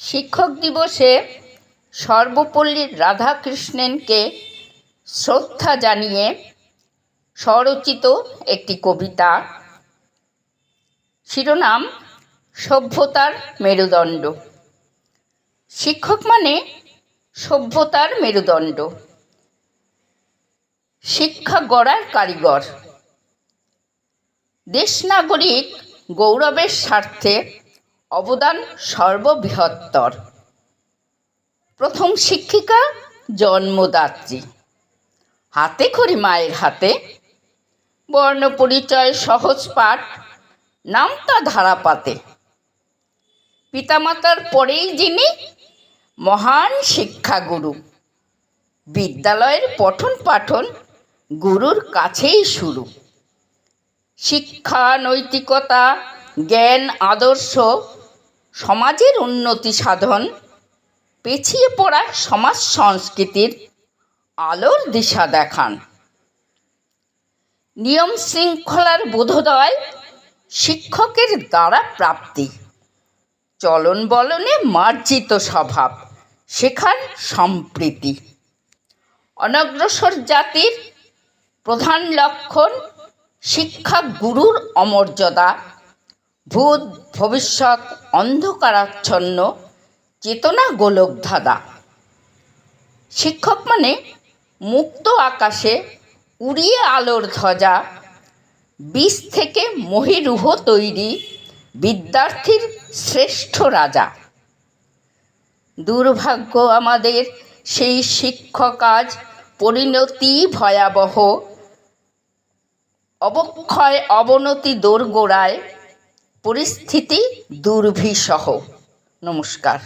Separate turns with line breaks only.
শিক্ষক দিবসে সর্বপল্লীর রাধাকৃষ্ণনকে শ্রদ্ধা জানিয়ে স্বরচিত একটি কবিতা। শিরোনাম, সভ্যতার মেরুদণ্ড। শিক্ষক মানে সভ্যতার মেরুদণ্ড। শিক্ষা গড়ার কারিগর। দেশ নাগরিক গৌরবের স্বার্থে অবদান সর্ববৃহত্তর। প্রথম শিক্ষিকা জন্মদাত্রী। হাতে খড়ি মায়ের হাতে। বর্ণ পরিচয় সহজ পাঠ। নামতা ধারাপাতে। পিতামাতার পরেই যিনি মহান শিক্ষাগুরু। বিদ্যালয়ের পঠন পাঠন গুরুর কাছেই শুরু। শিক্ষা, নৈতিকতা, জ্ঞান, আদর্শ সমাজের উন্নতি সাধন, পেছিয়ে পড়া সমাজ সংস্কৃতির আলোর দিশা দেখান। নিয়ম শৃঙ্খলার বোধোদয় শিক্ষকের দ্বারা প্রাপ্তি। চলন বলনে মার্জিত স্বভাব, শেখার সম্প্রীতি। অনগ্রসর জাতির প্রধান লক্ষণ শিক্ষা গুরুর অমর্যাদা ভূত ভবিষ্যৎ অন্ধকারাচ্ছন্ন, চেতনা গোলকধাঁধা শিক্ষক মানে মুক্ত আকাশে উড়িয়ে আলোর ধ্বজা বীজ থেকে মহিরুহ তৈরি বিদ্যার্থীর শ্রেষ্ঠ রাজা। দুর্ভাগ্য আমাদের সেই শিক্ষক আজ পরিণতি ভয়াবহ। অবক্ষয় অবনতি দোরগোড়ায় পরিস্থিতি দুর্বিষহ নমস্কার।